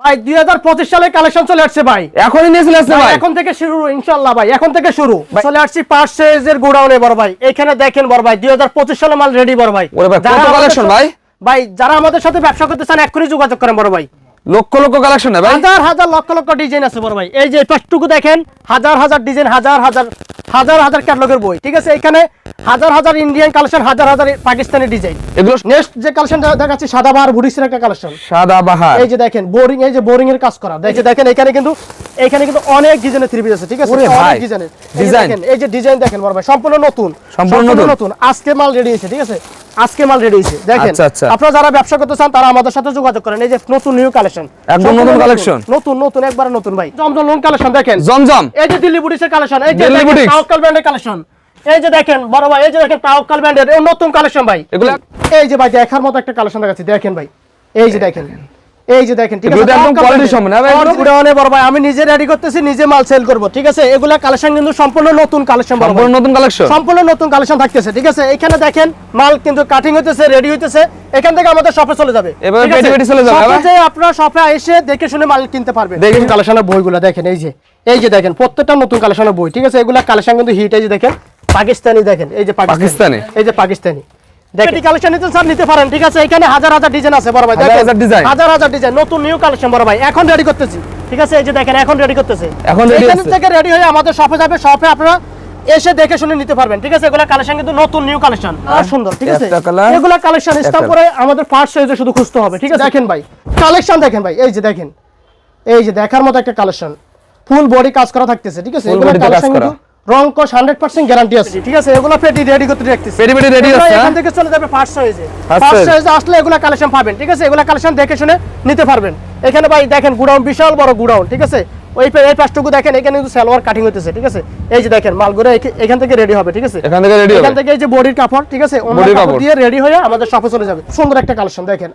ভাই দুই হাজার পঁচিশ সালে কালেকশন চলে আসছে ভাই। এখনই নিয়ে চলে আসছে ভাই, এখন থেকে শুরু ইনশাল্লাহ ভাই এখন থেকে শুরু। চলে আসছি পার্সেজের গোডাউনে বড় ভাই। এখানে দেখেন বড় ভাই দুই হাজার পঁচিশ সালে মাল রেডি বড় ভাই। ওরে ভাই, যারা কত আমাদের সাথে- ভাই? ভাই যারা আমাদের সাথে ব্যবসা করতে চান এক্ষুনি যোগাযোগ করেন বড় ভাই। লক্ষ লক্ষ কালেকশন ভাই। হাজার হাজার লক্ষ লক্ষ ডিজাইন আছে বড় ভাই। এই যে পাঁচটুকু দেখেন হাজার হাজার ডিজাইন হাজার হাজার হাজার হাজার ক্যাটলগের বই ঠিক আছে? এখানে হাজার হাজার ইন্ডিয়ান কালেকশন হাজার হাজার পাকিস্তানি ডিজাইন এগুলো নেক্সট যে কালেকশন দেখাচ্ছি সাদা বার বুড়িসের একটা কালেকশন সাদা বাহার। এই যে দেখেন বোরিং এই যে বোরিং এর কাজ করা। দেখে দেখেন এখানে কিন্তু এখানে কিন্তু অনেক ডিজাইনের থ্রি পিস আছে ঠিক আছে? অনেক ডিজাইনের ডিজাইন। দেখেন এই যে ডিজাইন দেখেন বড় ভাই সম্পূর্ণ নতুন সম্পূর্ণ নতুন। আজকে মাল রেডি হয়েছে ঠিক আছে? আজকে মাল রেডি হয়েছে। দেখেন আচ্ছা, আচ্ছা। আপনারা যারা ব্যবসা করতে চান তারা আমাদের সাথে যোগাযোগ করেন। এই যে নতুন নিউ কালেকশন একদম নতুন কালেকশন নতুন নতুন একবারে নতুন ভাই। জমজম লোন কালেকশন দেখেন। জমজম। এই যে দিল্লি বুটিসের কালেকশন এই যে দিল্লি বুটিক্স। ব্র্যান্ডের কালেকশন এই যে দেখেন বড় ভাই এই যে দেখেন তাওয়াক্কাল ব্র্যান্ডের নতুন কালেকশন ভাই। এগুলা এই যে ভাই দেখার মতো একটা কালেকশন দেখাচ্ছি। দেখেন ভাই। এই যে দেখেন। এই যে দেখেন ঠিক তো একদম হ্যাঁ ভাই, এগুলো? বড় ভাই আমি নিজে রেডি করতেছি নিজে মাল সেল করব ঠিক আছে? এগুলা কালেকশন কিন্তু সম্পূর্ণ নতুন কালেকশন সম্পূর্ণ নতুন কালেকশন সম্পূর্ণ নতুন কালেকশন থাকতেছে ঠিক আছে? এখানে দেখেন মাল কিন্তু কাটিং হইতেছে রেডি হইতেছে এখান থেকে আমাদের শপে চলে যাবে আছে? পেটি পেটি চলে যাবে, আপনারা শপে এসে দেখে শুনে মাল কিনতে পারবেন। দেখে- দেখেন কালেকশনের বইগুলো দেখেন এই যে এই যে দেখেন প্রত্যেকটা নতুন কালেকশনের বই ঠিক আছে? এগুলা কালেকশন কিন্তু হিট এই যে দেখেন পাকিস্তানি দেখেন এই যে পাকিস্তানি? এই যে পাকিস্তানি। কালেকশন নিতে স্যার নিতে পারেন ঠিক আছে? এখানে হাজার হাজার ডিজাইন আছে বড় ভাই। হাজার দেখেন হাজার হাজার হাজার ডিজাইন নতুন নিউ কালেকশন বড় ভাই। এখন রেডি করতেছি ঠিক আছে? এই যে দেখেন এখন রেডি করতেছে। এখন ready আছে। থেকে রেডি হয়ে আমাদের শপে যাবে শপে আপনারা এসে দেখে শুনে নিতে পারবেন ঠিক আছে? এগুলা কালেকশন কিন্তু নতুন নিউ কালেকশন আর সুন্দর ঠিক আছে? এগুলা কালেকশন করে আমাদের ফার্স্ট সাইজে শুধু খুঁজতে হবে ঠিক আছে? দেখেন ভাই কালেকশন দেখেন ভাই এই যে দেখেন এই যে দেখার মতো একটা কালেকশন ফুল বডি কাজ করা থাকতেছে ঠিক আছে? এগুলা কালেকশন কিন্তু রং কোশ 100% গ্যারান্টি আছে। ঠিক আছে এগুলা পেটি রেডি করতে রাখতেছি পেটি পেটি ready এগুলা আছে, এখান হ্যাঁ? থেকে চলে যাবে ফার্স্ট সাইজে ফার্স্ট সাইজে আসলে এগুলা কালেকশন পাবেন ঠিক আছে? এগুলা কালেকশন দেখে শুনে নিতে পারবেন। এখানে ভাই দেখেন গুডাউন বিশাল বড় গুডাউন ঠিক আছে? ওই এই পাশটুকু দেখেন এখানে কিন্তু সালোয়ার কাটিং হতেছে ঠিক আছে? এই যে দেখেন মালগুলো এখে- এখান থেকে রেডি হবে ঠিক আছে? এখান থেকে হবে? এখান থেকে এই যে বডির কাপড় ঠিক আছে? কাপড় কাপড়। দিয়ে রেডি হয়ে আমাদের শপে চলে যাবে। সুন্দর একটা কালেকশন দেখেন।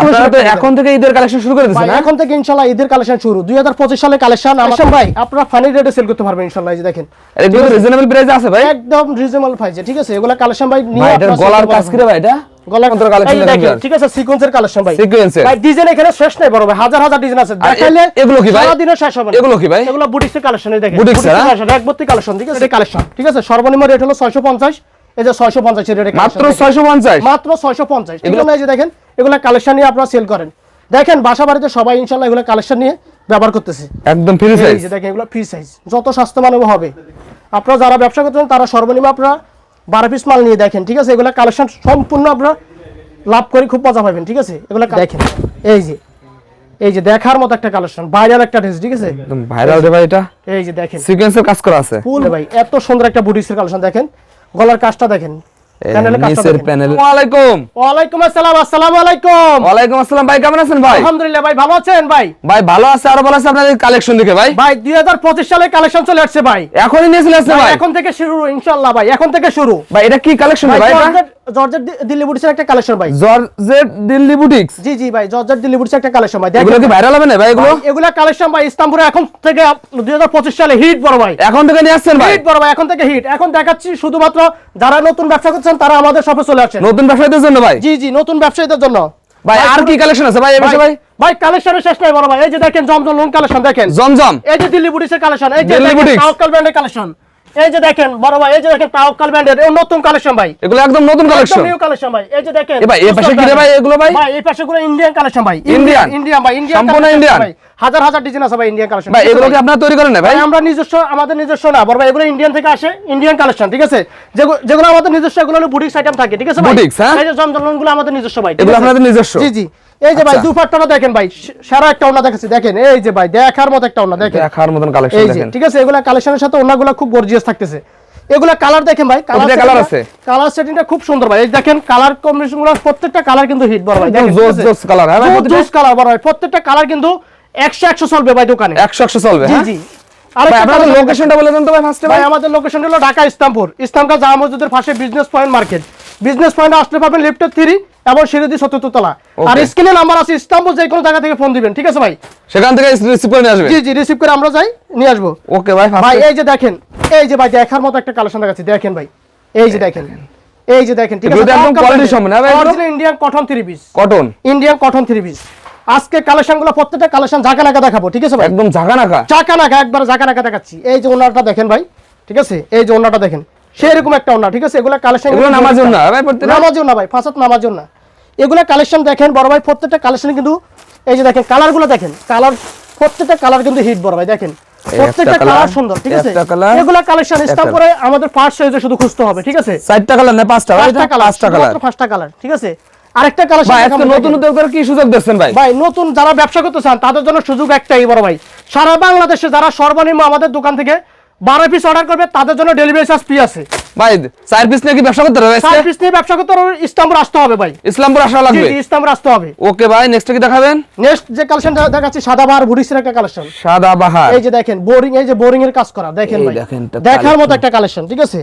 আপনারা তো এখন থেকে ঈদের কালেকশন শুরু করে দিয়েছেন? এখন থেকে ইনশাল্লাহ ঈদের কালেকশন শুরু। দুই হাজার পঁচিশ সালে কালেকশন আমার ভাই আপনারা ফানি রেটে সেল করতে পারবেন ইনশাল্লাহ এই যে দেখেন। আর রিজনেবল প্রাইসে আছে? ভাই। একদম রিজনেবল প্রাইসে ঠিক আছে? এগুলা কালেকশন ভাই নিয়ে ভাই এটার আপনারা sell গলার কাজ পারবেন। ভাই এটা? গলার কত কালেকশন দেখেন ঠিক আছে? সিকোয়েন্সের কালেকশন ভাই। Sequence ভাই ডিজাইন এখানে শেষ নাই বড় ভাই। হাজার হাজার ডিজাইন আছে। দেখাইলে এগুলো কি ভাই? সারাদিনও শেষ হবে এগুলো কি ভাই? এগুলো বুটিক্সের কালেকশন এই দেখেন। বুটিক্সের? কালেকশন একবর্তি কালেকশন ঠিক আছে? কালেকশন ঠিক আছে? সর্বনিম্ন রেট হলো 650 এই যে 650 এর মাত্র 650 মাত্র 650 এগুলো- এগুলো এই যে দেখেন এগুলা কালেকশন নিয়ে আপনারা সেল করেন। দেখেন বাসা বাড়িতে সবাই ইনশাআল্লাহ এগুলো কালেকশন নিয়ে ব্যবহার করতেছে। একদম ফ্রি সাইজ দেখেন এগুলো ফ্রি সাইজ যত স্বাস্থ্য হবে। আপনারা যারা ব্যবসা করতেন তারা সর্বনিম্ন আপনারা বারো পিস মাল নিয়ে দেখেন ঠিক আছে? এগুলো কালেকশন সম্পূর্ণ আপনারা লাভ করে খুব মজা পাবেন ঠিক আছে? এগুলো দেখেন। এই যে এই যে দেখার মতো একটা কালেকশন ভাইরাল একটা ড্রেস ঠিক আছে? একদম ভাইরাল রে ভাই এটা। এই যে দেখেন। সিকোয়েন্সের কাজ করা আছে। ফুল ভাই। এত সুন্দর একটা বুটিক্সের কালেকশন দেখেন। গলার কাজটা দেখেন। নিচের দেখেন। প্যানেল ওয়া ওয়ালাইকুম আসসালাম আসসালামু আলাইকুম। ওয়ালাইকুম আসসালাম ভাই কেমন আছেন ভাই? আলহামদুলিল্লাহ ভাই ভালো আছেন ভাই? ভাই ভালো আছে আর ভালো আছে আপনাদের কালেকশন দেখে ভাই। ভাই দুই হাজার পঁচিশ সালে কালেকশন চলে আসছে ভাই। এখনই নিয়ে চলে আসছে ভাই, ভাই? এখন থেকে শুরু ইনশাল্লাহ ভাই এখন থেকে শুরু। ভাই এটা কি কালেকশন ভাই ভাই জর্জেট জর্জেট দিল্লি বুটিক্সের একটা কালেকশন ভাই। জর্জেট দিল্লি বুটিক্স জি জি ভাই জর্জেট দিল্লি বুটিক্সের একটা কালেকশন ভাই। এগুলো কি ভাইরাল হবে না ভাই এগুলো? ভাই, কালেকশন ভাই ইস্তাম্বুলে এখন থেকে দুই হাজার পঁচিশ সালে হিট বড় ভাই। এখন থেকে নিয়ে আসছেন ভাই? হিট বড় ভাই এখন থেকে হিট এখন দেখাচ্ছি শুধুমাত্র যারা নতুন ব্যবসা করছেন তারা আমাদের শপে চলে আসছেন নতুন ব্যবসায়ীদের জন্য ভাই? জি জি নতুন ব্যবসায়ীদের জন্য। ভাই আর কি কালেকশন আছে ভাই এই বিষয়ে ভাই ভাই? কালেকশনের শেষ নাই বড় ভাই। এই যে দেখেন জমজম লোন কালেকশন দেখেন। জমজম? এই যে দিল্লি বুটিসের কালেকশন এই যে দিল্লি বুটিস কালেকশন এই যে দেখেন বড় ভাই এই যে দেখেন তাওয়াক্কাল ব্র্যান্ডের এই নতুন কালেকশন ভাই এগুলো একদম নতুন কালেকশন নিউ কালেকশন ভাই এই যে দেখেন ভাই, এ পাশে কি রে ভাই এগুলো ভাই? ভাই এই পাশে গুলো ইন্ডিয়ান কালেকশন ভাই Indian? ইন্ডিয়ান ভাই ইন্ডিয়ান সম্পূর্ণ Indian? ভাই হাজার হাজার ডিজাইন আছে ভাই ইন্ডিয়ান কালেকশন ভাই এগুলো কি আপনারা তৈরি করেন না ভাই আমরা নিজস্ব আমাদের নিজস্ব না বড় ভাই এগুলো ইন্ডিয়ান থেকে আসে ইন্ডিয়ান কালেকশন ঠিক আছে যেগু- যেগুলো আমাদের নিজস্ব এগুলো হলো বুটিক্স আইটেম থাকে ঠিক আছে ভাই হ্যাঁ? এই যে জমজমগুলো আমাদের নিজস্ব ভাই এগুলো? আপনাদের নিজস্ব? জি জি এই যে ভাই আচ্ছা। দুপাট্টাটা দেখেন ভাই সেরা একটা ওনা দেখাচ্ছি দেখেন। এই যে ভাই দেখার মতো একটা ওনা দেখেন। দেখার মতন কালেকশন দেখেন। ঠিক আছে? এগুলা কালেকশনের সাথে ওনাগুলো খুব গর্জিয়াস থাকতেছে। এগুলা কালার দেখেন ভাই প্রতিটা কালার আছে? কালার সেটিংটা খুব সুন্দর ভাই। এই দেখেন কালার কম্বিনেশনগুলো প্রত্যেকটা কালার কিন্তু হিট বড় ভাই দেখেন, জোস জোস কালার হ্যাঁ জোস কালার বড় ভাই। প্রত্যেকটা কালার কিন্তু 100 100 চলবে ভাই দোকানে। 100 100 চলবে জি হ্যাঁ? জি। আপনাদের লোকেশনটা বলে। দেন তো ভাই ফার্স্টে ভাই। ভাই আমাদের লোকেশন হলো ঢাকা ইসলামপুর ইসলামপুর জামা মসজিদের পাশে বিজনেস পয়েন্ট মার্কেট বিজনেস পয়েন্টে আসতে পারবেন লিফটের থ্রি এবং সিঁড়ি সত্তর তলা। আর স্ক্রিনে নাম্বার আছে ইসলামপুর যে কোনো জায়গা থেকে ফোন দিবেন ঠিক আছে ভাই? সেখান থেকে রিসিভ করে আসবে? জি জি রিসিভ করে আমরা যাই নিয়ে আসব। ওকে ভাই ভাই এই যে দেখেন এই যে ভাই দেখার মতো একটা কালেকশন দেখাচ্ছি। দেখেন ভাই এই যে দেখেন এই যে দেখেন ঠিক আছে? একদম quality সম্পন্ন, ভাই original Indian cotton three piece cotton Indian cotton three piece আজকে কালেকশনগুলো প্রত্যেকটা কালেকশন ঝাঁকা নাকা দেখাবো ঠিক আছে ভাই? একদম ঝাঁকা নাকা চাকা নাকা একবার জাকা নাকা দেখাচ্ছি। এই যে ওনাটা দেখেন ভাই ঠিক আছে? এই যে ওনাটা দেখেন। সেরকম একটা ওনা ঠিক আছে? এগুলা কালেকশন এগুলো নামার জন্য নামার জন্য ভাই ফাসাদ নামার জন্য এগুলা কালেকশন দেখেন বড় ভাই প্রত্যেকটা কালেকশন কিন্তু এই যে দেখেন কালারগুলো দেখেন। কালার প্রত্যেকটা কালার কিন্তু হিট বড় ভাই দেখেন। প্রত্যেকটা কালার সুন্দর ঠিক আছে? এগুলা কালেকশন স্টাম্প করে আমাদের ফার্স্ট সাইজে শুধু খুঁজতে হবে ঠিক আছে? চারটা কালার না পাঁচটা পাঁচটা কালার পাঁচটা কালার ঠিক আছে? আরেকটা ভাই আজকে নতুন করে কি সুযোগ দিচ্ছেন ভাই? ভাই নতুন যারা ব্যবসা করতে চান তাদের জন্য সুযোগ একটাই বড় ভাই। সারা বাংলাদেশে যারা সর্বনিম্ন আমাদের দোকান থেকে বারো পিস অর্ডার করবে তাদের জন্য ডেলিভারি চার্জ ফ্রি আছে। ভাই চার পিস নাকি ব্যবসা করতে হবে চার পিস নিয়ে ব্যবসা করতে হবে ইস্তাম্বুল আসতে হবে ভাই। ইসলামপুর আসা লাগবে? জি ইস্তাম্বুল আসতে হবে। ওকে ভাই নেক্সট কি দেখাবেন? নেক্সট যে কালেকশনটা দেখাচ্ছি সাদা ভুরিসের একটা কালেকশন সাদা বাহার। এই যে দেখেন বোরিং এই যে বোরিং এর কাজ করা দেখেন ভাই। দেখেন দেখার মতো একটা কালেকশন ঠিক আছে?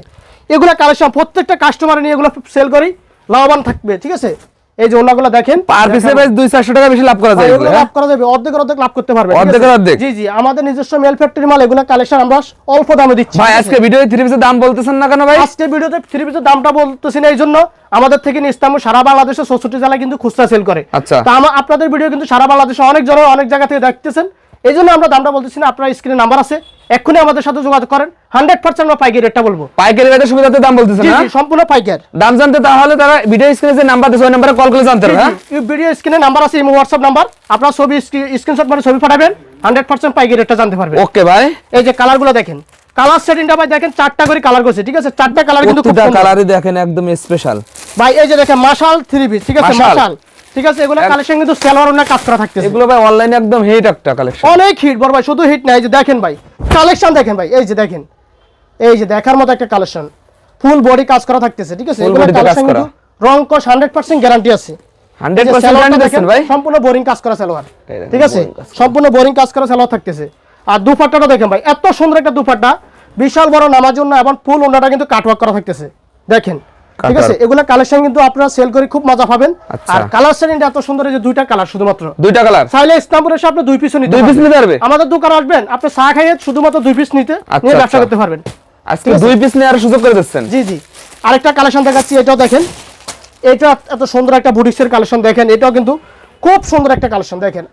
এগুলা কালেকশন প্রত্যেকটা কাস্টমার নিয়ে এগুলো সেল করি লাভবান থাকবে ঠিক আছে? এই যে ওনাগুলো দেখেন পার পিসে ভাই দুই চারশো টাকা বেশি লাভ করা যায় এগুলো এগুলো, লাভ করা যাবে অর্ধেক অর্ধেক লাভ করতে পারবে? অর্ধেকের অর্ধেক? জি জি আমাদের নিজস্ব মেল ফ্যাক্টরি মাল এগুলো কালেকশন আমরা অল্প দামে দিচ্ছি ভাই আজকে ভিডিও থ্রি পিসের দাম বলতেছেন না কেন ভাই আজকে ভিডিওতে থ্রি পিসের দামটা বলতেছি না এই জন্য আমাদের থেকে নিয়ে ইসলাম সারা বাংলাদেশে চৌষট্টি জেলায় কিন্তু খুচরা সেল করে আচ্ছা। তা আমার আপনাদের ভিডিও কিন্তু সারা বাংলাদেশে অনেক জন অনেক জায়গা থেকে দেখতেছেন এই জন্য আমরা দামটা বলতেছি না আপনার স্ক্রিনে নাম্বার আছে এক্ষুনি আমাদের সাথে যোগাযোগ করেন। হান্ড্রেড পার্সেন্ট আমরা পাইকারি রেটটা বলব। পাইকারি রেটের সুবিধাতে দাম বলতেছেন না সম্পূর্ণ পাইকার। দাম জানতে তাহলে তারা ভিডিও স্ক্রিনে যে নাম্বার দিচ্ছে ওই নাম্বারে কল করে জানতে হ্যাঁ? ভিডিও স্ক্রিনে নাম্বার আছে ইমো হোয়াটসঅ্যাপ নাম্বার আপনার ছবি স্ক্রিনশট মানে ছবি পাঠাবেন হান্ড্রেড পার্সেন্ট পাইকারি রেটটা জানতে পারবেন। ওকে ভাই এই যে কালারগুলো দেখেন। কালার সেটিংটা ভাই দেখেন চারটা করে কালার করছে ঠিক আছে? চারটা কালার কিন্তু খুব। কালারই দেখেন একদম স্পেশাল ভাই এই যে দেখেন মাশাল থ্রি পিস ঠিক আছে? মাশাল। ঠিক আছে এগুলো কালেকশন কিন্তু সেলর অনেক কাজ করা থাকতেছে। এগুলো ভাই অনলাইনে একদম হিট একটা কালেকশন অনেক হিট বড় ভাই শুধু হিট না এই যে দেখেন ভাই কালেকশন দেখেন ভাই এই যে দেখেন এই যে দেখার মতো একটা কালেকশন ফুল বডি কাজ করা থাকতেছে ঠিক আছে? এগুলো কালেকশন কিন্তু রং কস হান্ড্রেড পার্সেন্ট গ্যারান্টি আছে। গ্যারান্টি দেখেন, ভাই? সম্পূর্ণ বোরিং কাজ করা সালোয়ার ঠিক আছে? সম্পূর্ণ বোরিং কাজ করা সালোয়ার থাকতেছে। আর দুপাট্টাটা দেখেন ভাই এত সুন্দর একটা দুপাট্টা বিশাল বড় নামার জন্য এবং ফুল ওনাটা কিন্তু কাটওয়ার্ক করা থাকতেছে। দেখেন ঠিক আছে। এগুলো কালেকশন কিন্তু আপনারা সেল করে খুব মজা পাবেন। আচ্ছা। আর কালার এত সুন্দর যে দুইটা কালার শুধুমাত্র। দুইটা কালার চাইলে ইসলামপুর এসে আপনি দুই পিসও নিতে দুই পিস নিতে পারবে? আমাদের দোকানে আসবেন আপনি চা খাইয়ে শুধুমাত্র দুই পিস নিতে আচ্ছা, নিয়ে ব্যবসা আচ্ছা। করতে পারবেন। আজকে দুই পিস নিয়ে আর সুযোগ করে দিচ্ছেন। জি জি। আরেকটা কালেকশন দেখাচ্ছি এটাও দেখেন। এটা এত সুন্দর একটা বুটিক্সের কালেকশন দেখেন এটাও কিন্তু খুব সুন্দর একটা কালেকশন দেখেন।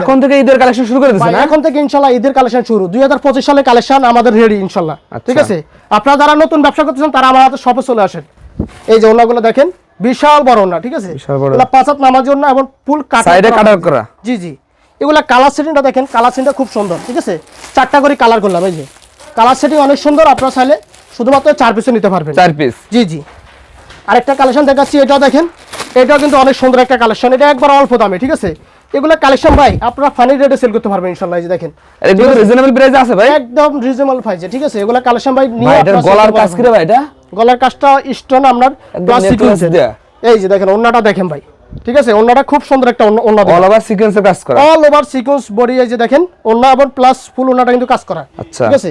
এখন থেকে ঈদের কালেকশন শুরু করে ভাই, এখন থেকে ইনশাল্লাহ ঈদের কালেকশন শুরু। দুই হাজার পঁচিশ সালে কালেকশন আমাদের রেডি ইনশাল্লাহ। ঠিক আচ্ছা। আছে? আপনারা যারা নতুন ব্যবসা করতেছেন তারা আমার হাতে শপে চলে আসেন। এই যে ওনাগুলো দেখেন বিশাল বড় ওনা ঠিক আছে? বিশাল বড়। এগুলা পাঁচাত নামার জন্য এবং ফুল কাটা সাইডে কাটার করা। জি জি। এগুলা কালার সেটিংটা দেখেন কালার সেটিংটা খুব সুন্দর ঠিক আছে? চারটা করে কালার করলাম এই যে। কালার সেটিং অনেক সুন্দর আপনারা চাইলে শুধুমাত্র চার পিসে নিতে পারবেন। চার পিস জি জি। আরেকটা কালেকশন দেখাচ্ছি এটাও দেখেন এটাও কিন্তু অনেক সুন্দর একটা কালেকশন এটা একবার অল্প দামে ঠিক আছে? এগুলো কালেকশন ভাই আপনারা ফানি রেটে সেল করতে পারবেন ইনশাল্লাহ এই যে দেখেন। এগুলো রিজনেবল প্রাইসে আছে ভাই? একদম রিজনেবল প্রাইসে ঠিক আছে? এগুলো কালেকশন ভাই নিয়ে sell গলার কাজ করে ভাই এটা? গলার কাজটা স্টোন আপনার এর। দেয়া। এই যে দেখেন ওন্নাটা দেখেন ভাই। ঠিক আছে? ওন্নাটা খুব সুন্দর একটা ওন্না- অল ওভার সিকোয়েন্সে কাজ করা। অল ওভার সিকোয়েন্স বডি এই যে দেখেন ওন্না আবার প্লাস ফুল ওন্নাটা কিন্তু কাজ করা। আচ্ছা। ঠিক আছে?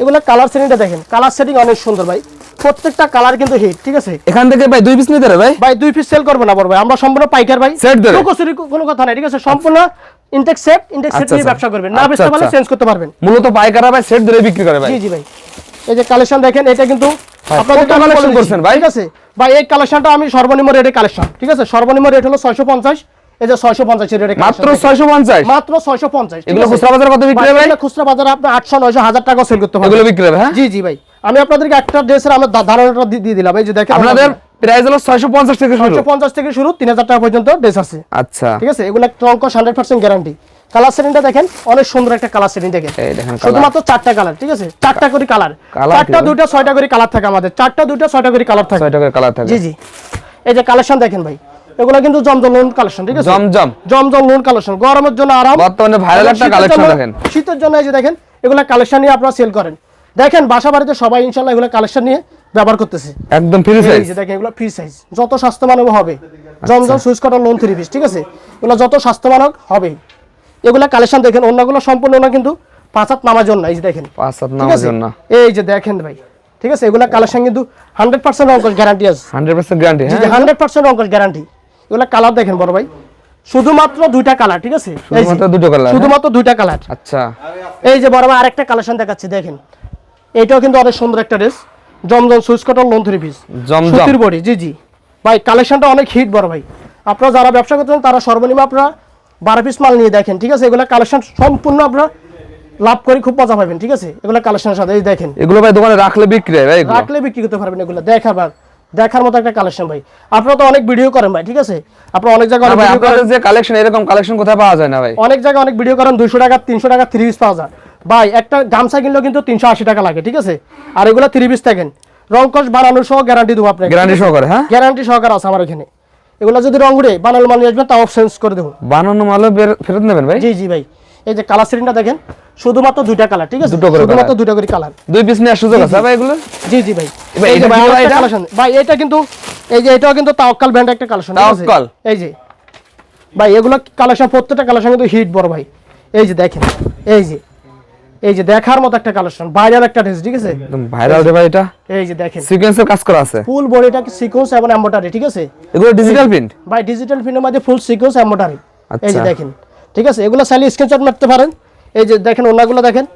এগুলো কালার সেটিংটা দেখেন। কালার সেটিং অনেক সুন্দর ভাই। প্রত্যেকটা কালার কিন্তু হিট ঠিক আছে? এখান থেকে ভাই দুই পিস নিতে ভাই? ভাই দুই পিস সেল করব না বড় ভাই। আমরা সম্পূর্ণ পাইকার ভাই। ধরে? লুকোচুরি কোনো কথা নাই ঠিক আছে? সম্পূর্ণ ইনটেক সেট ইনটেক সেট নিয়ে আচ্ছা। ব্যবসা করবেন। না বেচতে পারলে। চেঞ্জ করতে পারবেন। মূলত পাইকাররা ভাই সেট ধরে বিক্রি করে ভাই। জি জি ভাই। এই যে কালেকশন দেখেন এটা কিন্তু collection বলে দিচ্ছি, করছেন ভাই? ঠিক আছে? ভাই এই কালেকশনটা আমি সর্বনিম্ন রেটে কালেকশন ঠিক আছে? সর্বনিম্ন রেট হলো ছয়শো পঞ্চাশ। এই যে ছয়শো পঞ্চাশ মাত্র ছয়শো পঞ্চাশ? মাত্র ছয়শো পঞ্চাশ এগুলো খুচরা বাজারে কত বিক্রি হয় ভাই? খুচরা বাজারে আপনি আটশো নয়শো হাজার টাকা সেল করতে এগুলো বিক্রি হবে হ্যাঁ? জি জি ভাই। আমি আপনাদেরকে একটা ড্রেসের আমার ধারণাটা দিয়ে দিলাম। এই যে দেখেন আপনাদের প্রাইস হলো ছয়শো পঞ্চাশ থেকে শুরু। ছয়শো পঞ্চাশ থেকে শুরু তিন হাজার টাকা পর্যন্ত ড্রেস আছে। আচ্ছা। ঠিক আছে? এগুলো টঙ্কস হান্ড্রেড পার্সেন্ট গ্যারান্টি কালার সেটিংটা দেখেন অনেক সুন্দর একটা কালার সেটিং দেখেন। শুধুমাত্র চারটা কালার ঠিক আছে? চারটা করে কালার চারটা দুইটা ছয়টা করে কালার থাকে আমাদের। চারটা দুইটা ছয়টা করে কালার থাকে। কালার থাকে। জি জি। এই যে কালেকশন দেখেন ভাই। এগুলো কিন্তু জমজম লোন কালেকশন ঠিক আছে? জমজম। জমজম লোন কালেকশন গরমের জন্য আরাম। বর্তমানে ভাইরাল একটা কালেকশন দেখেন। শীতের জন্য এই যে দেখেন এগুলো কালেকশন নিয়ে আপনারা সেল করেন। দেখেন বাসা বাড়িতে সবাই ইনশাল্লাহ এগুলো কালেকশন নিয়ে ব্যবহার করতেছে। একদম ফ্রি সাইজ এই যে দেখেন এগুলো ফ্রি সাইজ যত স্বাস্থ্যমানক হবে জমজম Swiss cotton lawn three piece ঠিক আছে? এগুলো যত স্বাস্থ্যমানক হবে এগুলা কালেকশন দেখেন অন্যগুলো সম্পূর্ণ না কিন্তু পাঁচ হাত নামার জন্য এই যে দেখেন। পাঁচ সাত ঠিক নামার জন্য। এই যে দেখেন ভাই ঠিক আছে? এগুলা কালেকশন কিন্তু হান্ড্রেড পার্সেন্ট অঙ্কশ গ্যারান্টি আছে। হান্ড্রেড পার্সেন্ট গ্যারান্টি হ্যাঁ। হান্ড্রেড পার্সেন্ট অঙ্কশ গ্যারান্টি এগুলা কালার দেখেন বড় ভাই। শুধুমাত্র দুইটা কালার ঠিক আছে? শুধুমাত্র দুটো কালার শুধুমাত্র দুইটা কালার আচ্ছা। এই যে বড় ভাই আরেকটা কালেকশন দেখাচ্ছি দেখেন। এটাও কিন্তু অনেক সুন্দর একটা ড্রেস জমজম Swiss cotton lawn three piece জমজম। সুতির বডি জি জি। ভাই কালেকশনটা অনেক হিট বড় ভাই। আপনারা যারা ব্যবসা করতেন তারা সর্বনিম্ন আপনারা বারো পিস মাল নিয়ে দেখেন ঠিক আছে? এগুলো কালেকশন সম্পূর্ণ আপনারা লাভ করে খুব মজা পাবেন ঠিক আছে? এগুলো কালেকশনের সাথে এই দেখেন। এগুলো ভাই দোকানে রাখলে বিক্রি হয় রাখলে বিক্রি করতে পারবেন এগুলো। দেখাবার। দেখার মতো একটা কালেকশন ভাই। আপনারা তো অনেক ভিডিও করেন ভাই ঠিক আছে? আপনারা অনেক জায়গায় অনেক ভিডিও করেন। যে কালেকশন এরকম কালেকশন কোথায় পাওয়া যায় না ভাই? অনেক জায়গায় অনেক ভিডিও করেন দুইশো টাকা তিনশো টাকা থ্রি পিস পাওয়া যায়। ভাই একটা গামছা কিনলেও কিন্তু তিনশো আশি টাকা লাগে ঠিক আছে? আর এগুলো থ্রি পিস থাকেন রংকশ বানানোর সহ গ্যারান্টি দেবো আপনাকে গ্যারান্টি সহকারে হ্যাঁ? গ্যারান্টি সহকার আছে আমার এখানে। এগুলো যদি রং উড়ে বানানো মাল নিয়ে আসবেন তাও চেঞ্জ করে দেবো। বানানো মালও বের- ফেরত নেবেন ভাই? জি জি ভাই। এই যে কালার সিলিংটা দেখেন শুধুমাত্র দুইটা কালার ঠিক আছে? দুটো করে শুধুমাত্র দুইটা করে কালার দুই পিস নেওয়ার সুযোগ আছে ভাই এগুলো? জি জি ভাই। এটা ভাই কি এটা? কালেকশন ভাই এটা কিন্তু এই যে এটাও কিন্তু তাওয়াক্কাল ব্র্যান্ড একটা কালেকশন তাওয়াক্কাল? এই যে। ভাই এগুলো কালেকশন প্রত্যেকটা কালেকশন কিন্তু হিট বড় ভাই। এই যে দেখেন এই যে। এই যে দেখার মতো একটা কালেকশন ভাইরাল একটা ড্রেস ঠিক আছে? একদম ভাইরাল রে ভাই এটা। এই যে দেখেন। সিকোয়েন্সের কাজ করা আছে। ফুল বডিটা সিকোয়েন্স এবং এম্বোটারি ঠিক আছে? এগুলো ডিজিটাল প্রিন্ট ভাই ডিজিটাল প্রিন্টের মধ্যে ফুল সিকোয়েন্স এম্বোটারি এই যে আচ্ছা। দেখেন ঠিক আছে? এগুলো চাইলে স্ক্রিনশট মারতে পারেন। এই যে দেখেন ওনাগুলো দেখেন?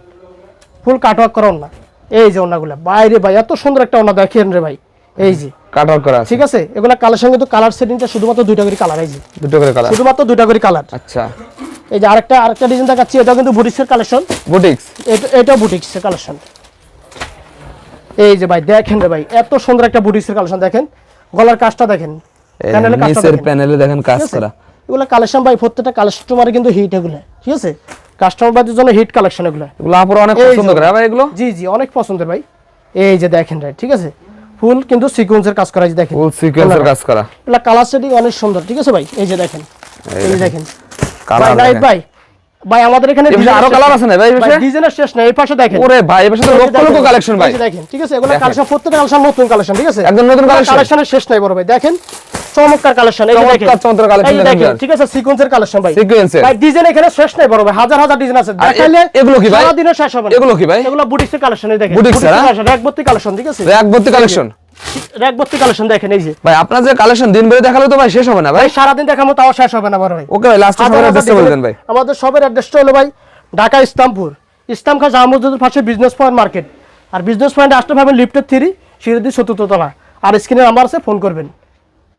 ফুল কাটওয়ার্ক করা ওনা এই যে ওনাগুলো বাইরে ভাই এত সুন্দর একটা ওনা দেখেন রে ভাই। এই যে। করা ঠিক আছে? এগুলো কালার সঙ্গে তো কালার সেটিংটা শুধুমাত্র দুইটা করে কালার এই যে। দুটো করে কালার। শুধুমাত্র দুইটা করে কালার। আচ্ছা। এই যে আরেকটা আরেকটা ডিজাইন দেখাচ্ছি এটাও কিন্তু বুটিক্সের কালেকশন বুটিক্স? এটা এটাও বুটিক্সের কালেকশন এই যে ভাই দেখেন রে ভাই এত সুন্দর একটা বুটিক্সের কালেকশন দেখেন। গলার কাজটা দেখেন। প্যানেলের কাজটা দেখেন। প্যানেলে দেখেন কাজ করা এগুলো কালেকশন ভাই প্রত্যেকটা কাস্টমারে কিন্তু হিট এগুলো ঠিক আছে? কাস্টমারদের জন্য হিট কালেকশন এগুলো। এগুলো আপুর অনেক পছন্দ করে ভাই এগুলো? জি জি অনেক পছন্দের ভাই। এই যে দেখেন রাইট ঠিক আছে? ফুল কিন্তু সিকোয়েন্সের কাজ করা আছে যে দেখেন। ফুল সিকোয়েন্সের কাজ করা। এগুলো কালার সেটিং অনেক সুন্দর ঠিক আছে ভাই? এই যে দেখেন এই দেখেন। কালার রাইট ভাই ভাই আমাদের এখানে এই আরও শেষ কালার আছে না? ভাই? ডিজাইনের শেষ নেই এই পাশে দেখেন। ওরে ভাই এর পাশে তো লক্ষ লক্ষ কালেকশন ভাই। দেখেন ঠিক আছে? এগুলো কালেকশন প্রত্যেকটা কালেকশন নতুন কালেকশন ঠিক আছে? একদম নতুন collection? কালেকশনের শেষ নাই বড় ভাই। দেখেন চমৎকার কালেকশন এই দেখেন। চমৎকার এই যে দেখেন ঠিক আছে? সিকোয়েন্সের কালেকশন ভাই। Sequence-এর। ভাই ডিজাইন এখানে শেষ নাই বড় ভাই। হাজার হাজার ডিজাইন আছে। দেখাইলে এগুলো কি ভাই? সারাদিনও শেষ হবে না। এগুলো কি ভাই? এগুলো বুটিক্সের কালেকশন এই দেখেন? কালেকশন একবর্তি কালেকশন ঠিক আছে? এক ভর্তি কালেকশন একবর্তি কালেকশন দেখেন এই যে। ভাই আপনার যে কালেকশন দিন বেড়ে দেখালে তো ভাই শেষ হবে না ভাই? ভাই সারাদিন দেখাবো তাও শেষ হবে না বড় ভাই। ওকে ভাই লাস্টে সবার অ্যাড্রেসটা বলে দেন ভাই। আমাদের সবার অ্যাড্রেসটা হলো ভাই ঢাকা ইসলামপুর ইসলাম খা পাশে বিজনেস পয়েন্ট মার্কেট আর বিজনেস পয়েন্ট আসতে পারবেন লিফটের থ্রি সিঁড়ি সত্তর তলা। আর স্ক্রিনে নাম্বার আছে ফোন করবেন।